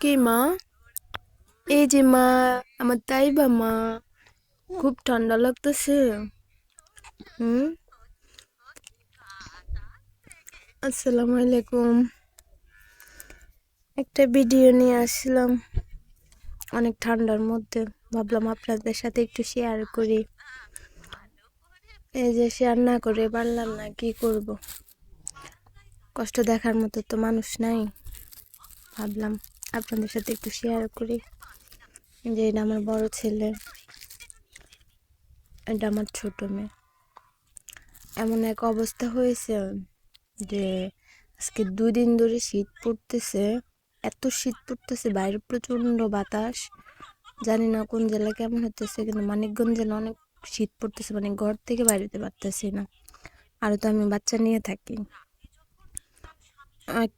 কে মা এই যে মা, আমার তাই বা মা। খুব ঠান্ডা লাগতেছে। হুম? আসসালামু আলাইকুম। একটা ভিডিও নিয়ে আসলাম অনেক ঠান্ডার মধ্যে। ভাবলাম আপনাদের সাথে একটু শেয়ার করি। এই যে শেয়ার না করে পারলাম না, কি করব? কষ্ট দেখার মতো তো মানুষ নাই। ভাবলাম আপনাদের সাথে একটু শেয়ার করি যে এটা আমার বড় ছেলে এটা আমার ছোট মেয়ে। এমন এক অবস্থা হয়েছে যে আজকে দুই দিন ধরে শীত পড়তেছে, এত শীত পড়তেছে, বাইরে প্রচণ্ড বাতাস। জানি না কোন জেলা কেমন হতেছে কিন্তু মানিকগঞ্জ জেলা অনেক শীত পড়তেছে মানে ঘর থেকে বাইরেতে পারতেছি না। আরও তো আমি বাচ্চা নিয়ে থাকি।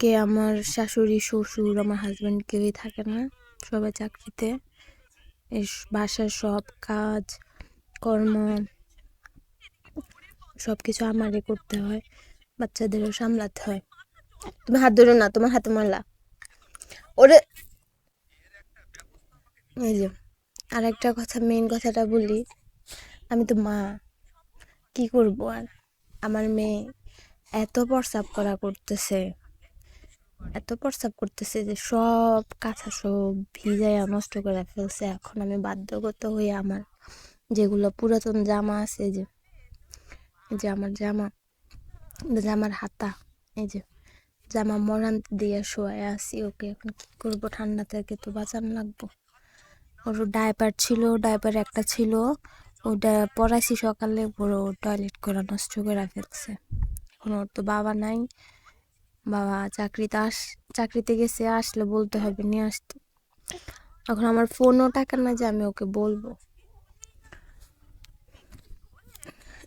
কে আমার শাশুড়ি, শ্বশুর, আমার হাজব্যান্ড কেউই থাকে না। সবাই চাকরিতে। বাসার সব কাজ, কর্ম সব কিছু আমারই করতে হয়। বাচ্চাদেরও সামলাতে হয়। তুমি হাত ধরো না, তোমার হাতে মারলা ওরে, এই যে আর একটা কথা মেন কথাটা বলি। আমি তো মা, কি করব আর? আমার মেয়ে এত প্রস্রাব করা করতেছে। এত প্রস্রাব করতেছে যে সব কাঁথা সব ভিজাইয়া নষ্ট করে ফেলছে। এখন আমি বাধ্যগত হয়ে আমার যেগুলো পুরাতন জামা আছে যে যে আমার জামা জামার হাতা, এই যে জামা মরান দিয়ে শোয়া আছি ওকে। এখন কি করব? ঠান্ডা থেকে তো বাঁচানো লাগবো। ওর ডাইপার ছিল ডাইপার একটা ছিল, ওটা পড়াইছি সকালে বড় টয়লেট করা নষ্ট করে ফেলছে। এখন ওর তো বাবা নাই বাবা চাকরিতে আস, চাকরিতে গেছে, আসলে বলতে হবে, নিয়ে আসতে। এখন আমার ফোনও টাকা না যে আমি ওকে বলব।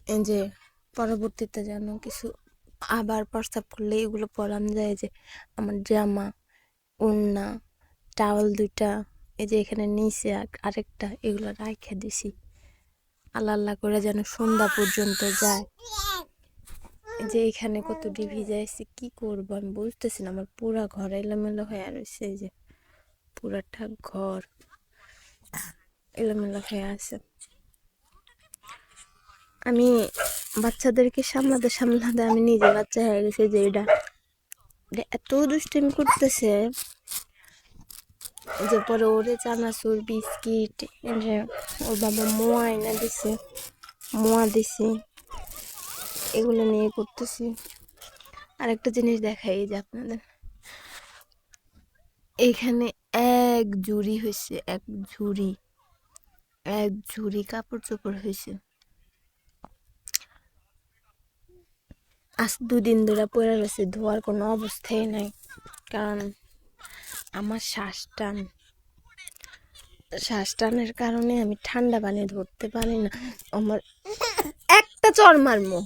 এই যে পরবর্তীতে যেন কিছু আবার প্রস্তাব করলে এগুলো পরানো যায় যে আমার জামা ওড়না, টাওয়াল দুইটা, এই যে এখানে নিচে আর- আরেকটা, এগুলো রাখে দিছি। আল্লাহ আল্লাহ করে যেন সন্ধ্যা পর্যন্ত যায়। যে এখানে কত ডিভি যাইছে, কি করব? আমি বুঝতেছি না, আমার পুরা ঘর এলোমেলো হয়ে রয়েছে যে পুরাটা ঘর এলোমেলো হয়ে আছে। আমি বাচ্চাদেরকে সামলাতে সামলাতে আমি নিজে বাচ্চা হয়ে গেছে যে এটা এত দুষ্টামি করতেছে যে পরে ওরে চানাচুর, বিস্কিট ওর বাবা মোয়া এনে দিছে, মোয়া দিছে। এগুলো নিয়ে করতেছি। আর একটা জিনিস দেখাই যে আপনাদের। এখানে এক ঝুড়ি হয়েছে, এক ঝুড়ি। এক ঝুড়ি কাপড় চোপড় হয়েছে। আজ দুদিন ধরে পড়ে রয়েছে, ধোয়ার কোনো অবস্থাই নাই। কারণ আমার শ্বাস টান। শ্বাস টানের কারণে আমি ঠান্ডা পানি ধরতে পারি না। আমার একটা চর মারমো।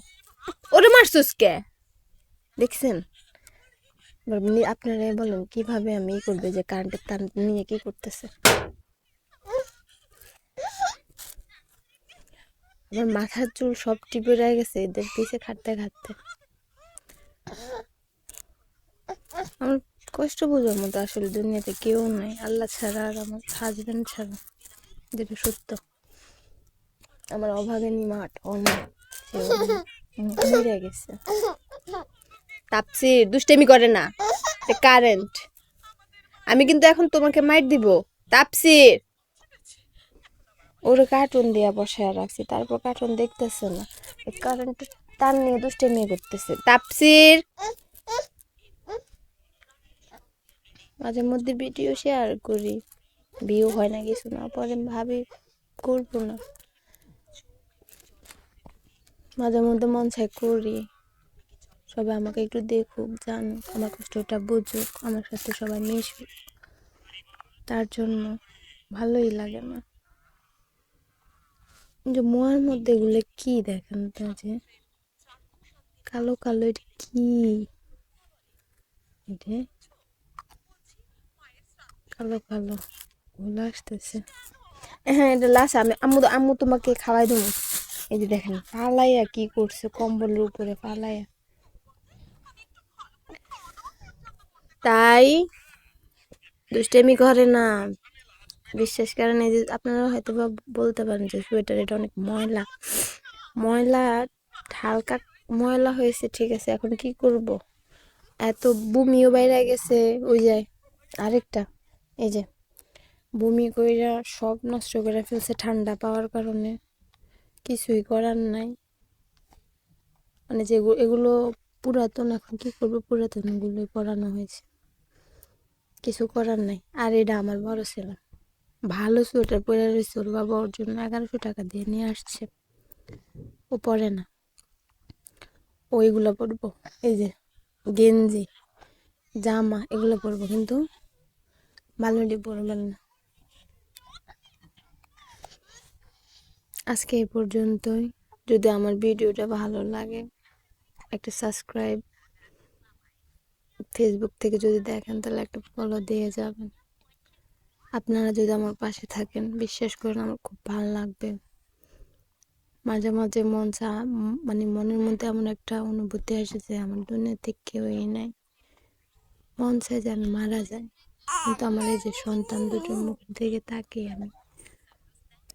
ওরে মারছুস কে দেখছেন? আপনারা বলেন, কীভাবে আমি ই করবে যে কারেন্টের তার নিয়ে কি করতেছে? আমার মাথার চুল সব টিপে রয়ে গেছে, এদের পিছে খাটতে খাটতে। আমার কষ্ট বোঝার মতো আসলে দুনিয়াতে কেউ নাই। আল্লাহ ছাড়া আর আমার হাজবেন্ড ছাড়া। যেটা সত্য। আমার অভাবে মাঠ অনেক মরে গেছে। তাপসি, দুষ্টেমি করে না। কারেন্ট আমি কিন্তু এখন তোমাকে মাইট দিব। তাপসির ওর কার্টুন দিয়া বসায় রাখছি, তারপর কার্টুন দেখতেছে না। কারেন্ট তার নিয়ে দুষ্টেমি করতেছে। তাপসির! মাঝে মধ্যে ভিডিও শেয়ার করি। ভিউ হয় না, কিছু না। পরে ভাবি, করব না। মাঝে মধ্যে মন চাই করি। সবাই আমাকে একটু দেখুক, জানুক, আমার কষ্টটা বুঝুক, আমার সাথে সবাই মিশুক। তার জন্য ভালোই লাগে না যে মোয়ার মধ্যে এগুলো কি দেখেন তো যে? কালো কালো কি? কালো কালো। ওগুলো আসতেছে। হ্যাঁ এটা লাস আমি আম্মু আম্মু তোমাকে খাওয়াই দেবো। এই যে দেখেন, পালাইয়া কি করছে, কম্বলের উপরে পালাইয়া। তাই? দুষ্টেমি করে না। বিশ্বাস করেন, এই যে আপনারা হয়তো বা বলতে পারেন যে সোয়েটার এটা অনেক ময়লা। ময়লা হালকা ময়লা হয়েছে, ঠিক আছে, এখন কি করব? এত বমিও বাইরে গেছে, ওই যায় আরেকটা, এই যে বমি কইরা সব নষ্ট করে ফেলছে ঠান্ডা পাওয়ার কারণে। কিছুই করার নাই। মানে যে এগুলো পুরাতন, এখন কি করব? পুরাতন এগুলোই পরানো হয়েছে। কিছু করার নাই। আর এটা আমার বড় ছেলে। ভালো সোয়েটার পরে রয়েছে ওর বাবা। ওর জন্য এগারোশো টাকা দিয়ে নিয়ে আসছে। ও পরে না। ওইগুলো পরবো এই যে গেঞ্জি, জামা এগুলো পরবো কিন্তু বালুটি পরবেন না। আজকে এই পর্যন্তই। যদি আমার ভিডিওটা ভালো লাগে, একটা সাবস্ক্রাইব। ফেসবুক থেকে যদি দেখেন, তাহলে একটা ফলো দিয়ে যাবেন। আপনারা যদি আমার পাশে থাকেন, বিশ্বাস করেন আমার খুব ভালো লাগবে। মাঝে মাঝে মন চা মানে মনের মধ্যে এমন একটা অনুভূতি আসে যে আমার দুনিয়াতে কেউই নাই। মন চায় যে আমি মারা যাই। কিন্তু আমার এই যে সন্তান দুটোর মুখ দিকে তাকিয়ে আমি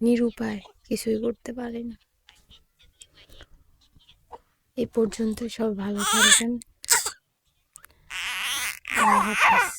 নিরুপায়। কিছুই করতে পারে না। এই পর্যন্ত সব ভালো থাকবেন। আল্লাহ